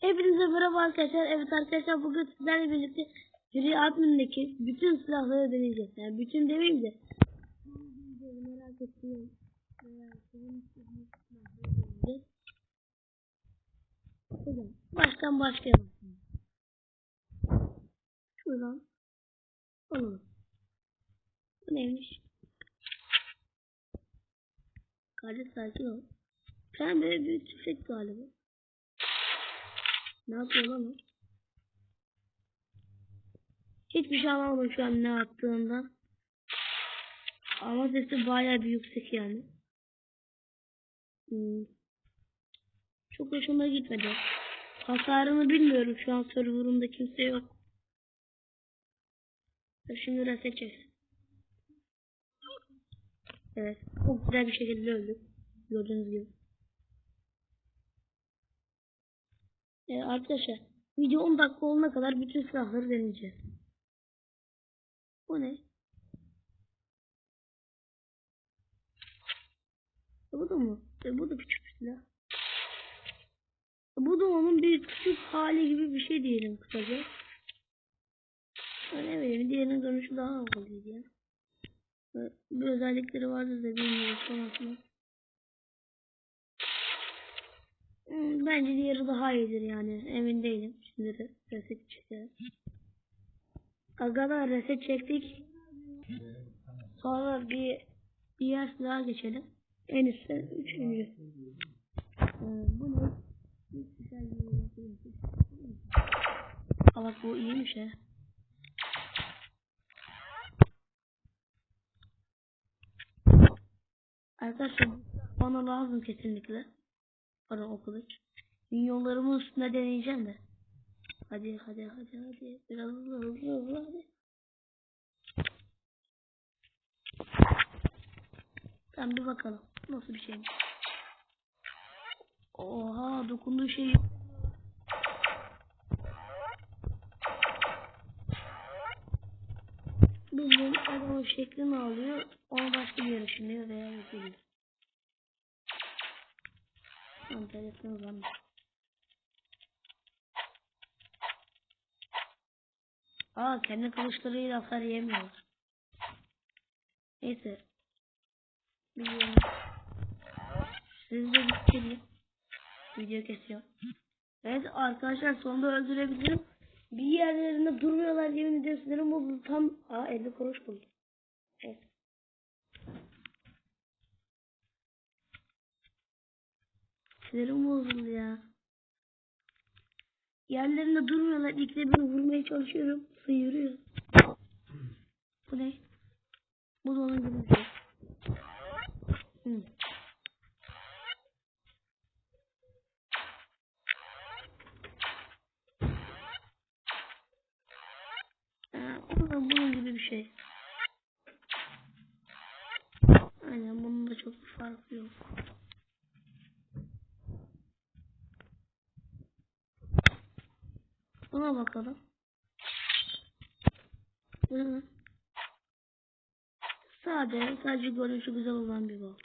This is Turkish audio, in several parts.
Hepinize merhaba arkadaşlar. Evet arkadaşlar bugün sizlerle birlikte Free Admin'deki bütün silahları deneyeceğiz. Yani bütün demeyeyim de. Merak ettiğim baştan başlayalım. Şuradan alalım. Bu neymiş? Kardeş sakin ol. Sen böyle bir tüfek galiba. Ne yapıyor lan o? Hiçbir şey anlamadım şu an ne yaptığından. Ama sesi bayağı bir yüksek yani. Hmm. Çok hoşuma gitmedi. Hasarını bilmiyorum şu an serverımda kimse yok. Şimdi reset çeksin. Evet. Çok güzel bir şekilde öldük. Gördüğünüz gibi. Ee, arkadaşlar video 10 dakika olana kadar bütün silahları deneyeceğiz. Bu ne? E, bu da mı? E, bu da küçük bir silah. E, bu da onun bir küçük hali gibi bir şey diyelim kısaca. Ne bileyim diğerinin görünüşü daha havalıydı ya. E, bir özellikleri vardı da bilmiyorum sonrasında. Hmm, Bence diğeri daha iyidir yani. Emin değilim. Şimdi de reset çekelim. Agada reset çektik. Sonra bir diğer silaha geçelim. En üstte üçüncü. Ee, bu ne? Bak bu iyiymiş he. Arkadaşlar bana lazım kesinlikle. Bana o kılıç. Minyonlarımın üstünde deneyeceğim de. Hadi hadi hadi hadi. Biraz hızlı hızlı hızlı hadi. Tamam bir bakalım. Nasıl bir şeymiş. Oha dokunduğu şey. Bildiğin adamın şeklini alıyor. Onu başka bir yere ışınlıyor veya yapıyor. Enteresan zaman. Aa kendi kılıçlarıyla hasar yemiyor. Neyse. Biliyorum. Siz de bitireyim. Video kesiyor. Evet arkadaşlar sonunda öldürebilirim. Bir yerlerinde durmuyorlar yemin ediyorum sinirim bozuldu tam. Aa 50 kuruş buldum. Evet. Sinirim bozuldu ya. Yerlerinde durmuyorlar. İkide bir vurmaya çalışıyorum. Sıyırıyor. Bu ne? Bu da onun gibi bir şey. Hı. Ha, o da bunun gibi bir şey. Aynen bunun da çok bir farkı yok. Buna bakalım. Sade, sadece görünüşü güzel olan bir bot.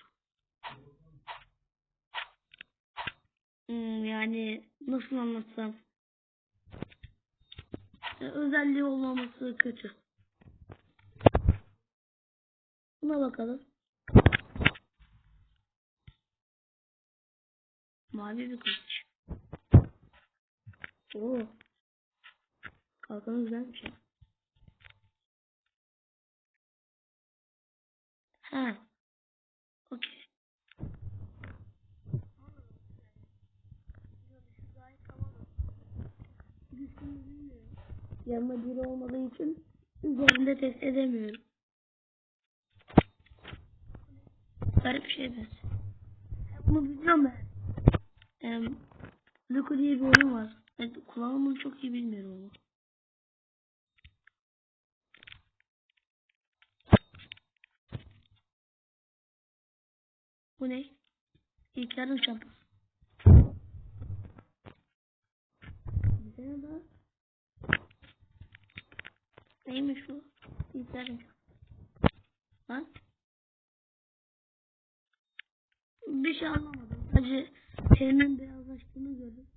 Hmm, yani nasıl anlatsam? Ya, özelliği olmaması kötü. Buna bakalım. Mavi bir kılıç. Oo. Kalkanı güzelmiş ya. Ha. Okey. Yanında biri olmadığı için üzerinde test edemiyorum. Garip bir şey benziyor. Bunu biliyorum ben. Em, Luko diye bir oyun var. Evet, kullanımını çok iyi bilmiyorum ama. Bu ne? İlklerin çantası. Bize bak. Neymiş bu? İlklerin çantası. Lan. Bir şey anlamadım. Sadece senin beyazlaştığını gördüm.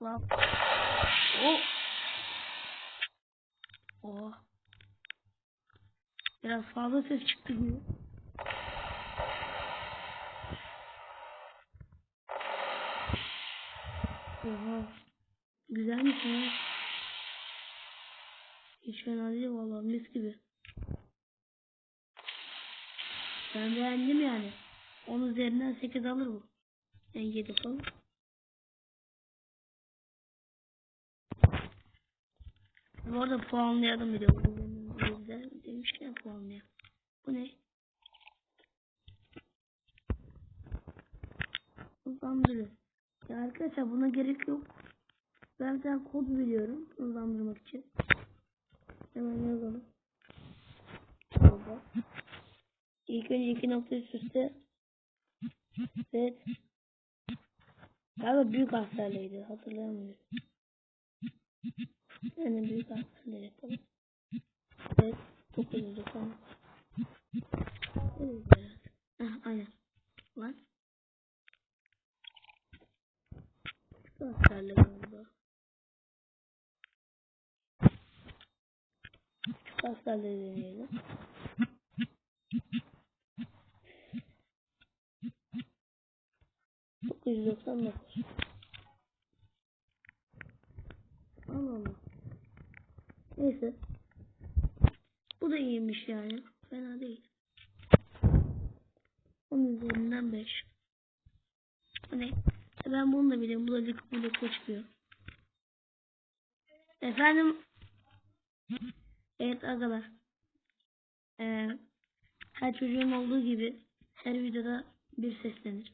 Love. Oh. Biraz fazla ses çıktı gibi. Oha. Güzelmiş ha. Hiç fena değil vallahi mis gibi. Ben beğendim yani. 10 üzerinden 8 alır bu. Yani 7 falan. Bu arada puanlayalım bir de. Bu güzel demişken puanlayalım. Bu ne? Hızlandırıyor. Ya arkadaşlar buna gerek yok. Ben sen kod biliyorum hızlandırmak için. Hemen yazalım. Burada. İlk önce iki nokta üst üste. Evet. Galiba büyük harflerleydi. Hatırlayamıyorum. Yani büyük harflerle yapalım. Evet. 990. Evet. Heh, aynen. Lan. Harflerle galiba. Harflerle deneyelim. Dokuz doksan dokuz. Allah. Neyse. Bu da iyiymiş yani. Fena değil. Onun üzerinden 5. Bu ne? Ben bunu da biliyorum. Bu da lik blokla çıkıyor. Efendim. Evet arkadaşlar. Ee, her çocuğun olduğu gibi her videoda bir seslenir.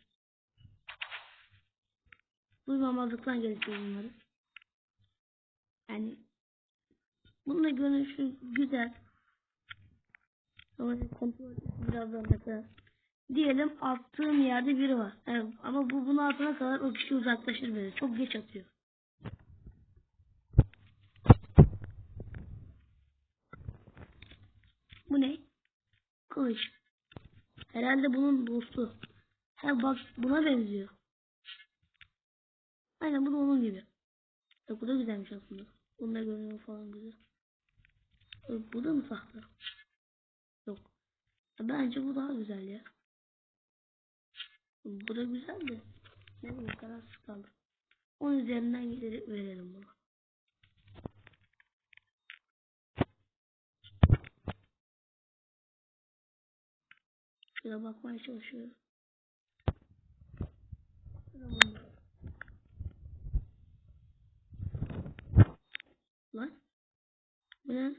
Duymamazlıktan gelişiyor bunları. Yani bunun da görünüşü güzel. Ama kontrol etmesi biraz zor mesela. Diyelim attığım yerde biri var. Evet, ama bu bunu atana kadar o kişi uzaklaşır böyle. Çok geç atıyor. Bu ne? Kılıç. Herhalde bunun dostu. Ha bak buna benziyor. Aynen bu da onun gibi. Bu da güzelmiş aslında. Bunda görünüyor falan güzel. Bu da mı sahte? Ya Bence bu daha güzel ya. Bu da güzel de. Ne bileyim kararsız kaldım. 10 üzerinden giderek verelim bunu. Şuna bakmaya çalışıyorum. Lan. Bu ne?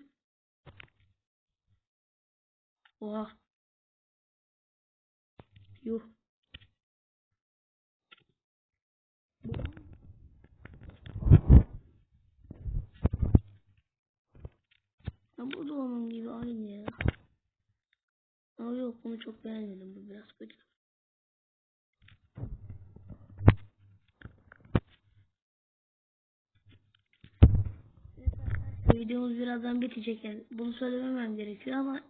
Oha. Yuh. Ya bu da onun gibi aynı ya. Ama yok bunu çok beğenmedim. Bu biraz kötü. Videomuz birazdan bitecek yani. Bunu söylememem gerekiyor ama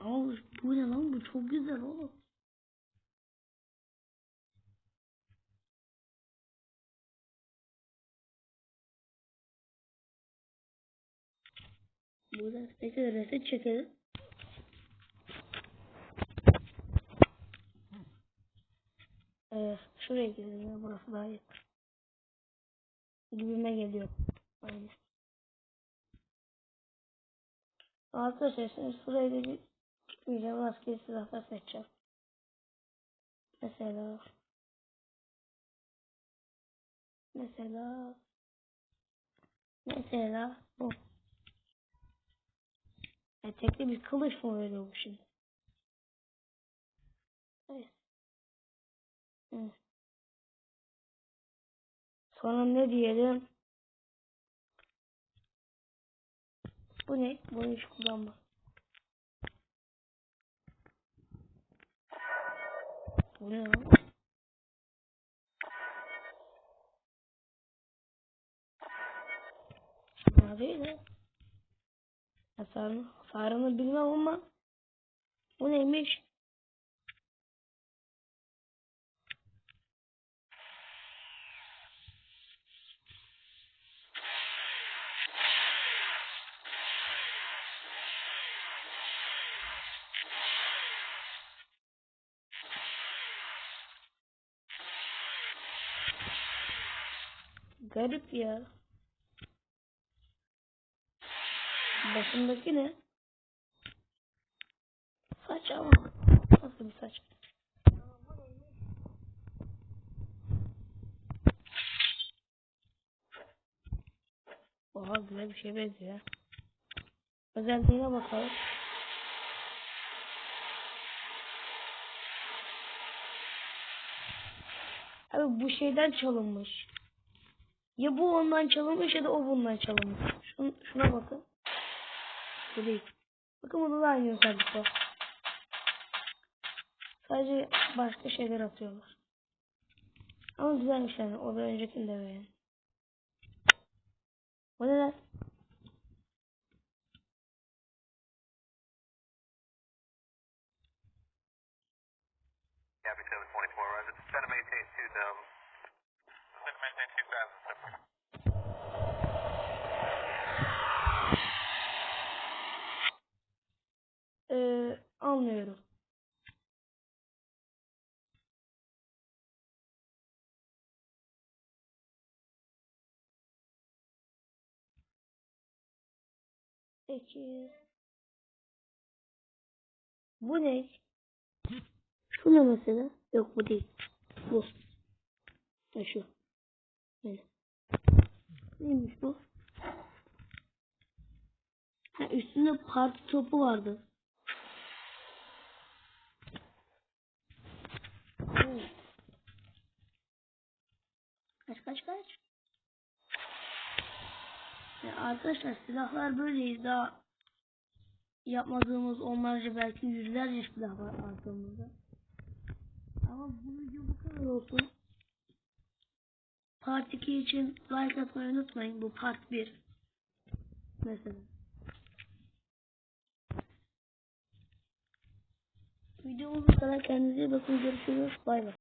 Ama bu ne lan bu çok güzel oğlum. Burada peki reset çekelim. Ee, şuraya gidelim burası daha iyi. Gibime geliyor. Aynen. Arkadaşlar şimdi şuraya bir gitmeyeceğim. Rastgele silahlar seçeceğim. Mesela Mesela Mesela bu. Yani tekli bir kılıç mı veriyor bu şimdi? Evet. Sonra ne diyelim? Bu ne? Bunu hiç kullanma. Bu ne lan? Ne değil de. Hasarını, hasarını bilmem ama bu neymiş? garip ya. Başındaki ne? Saç ama. Nasıl bir saç? Oha güzel bir şey benziyor. Özelliğine bakalım. Abi bu şeyden çalınmış. Ya bu ondan çalınmış ya da o bundan çalınmış. Şun, şuna bakın. Bu değil. Bakın burada da aynı özellik var. Sadece başka şeyler atıyorlar. Ama güzelmiş yani. O da öncekinde beğen. O ne lan? Anlıyorum. Peki. Bu ne? Şu ne mesela? Yok bu değil. Bu. Ha şu. Ne? Neymiş bu? Ha üstünde parti topu vardı. Kaç kaç kaç? Ya arkadaşlar silahlar böyleyiz daha yapmadığımız onlarca belki yüzlerce silah var arkamızda. Ama bu video bu kadar olsun. Part 2 için like atmayı unutmayın. Bu part 1. Mesela. Videomuz bu kadar. Kendinize bakın. Görüşürüz. Bay bay.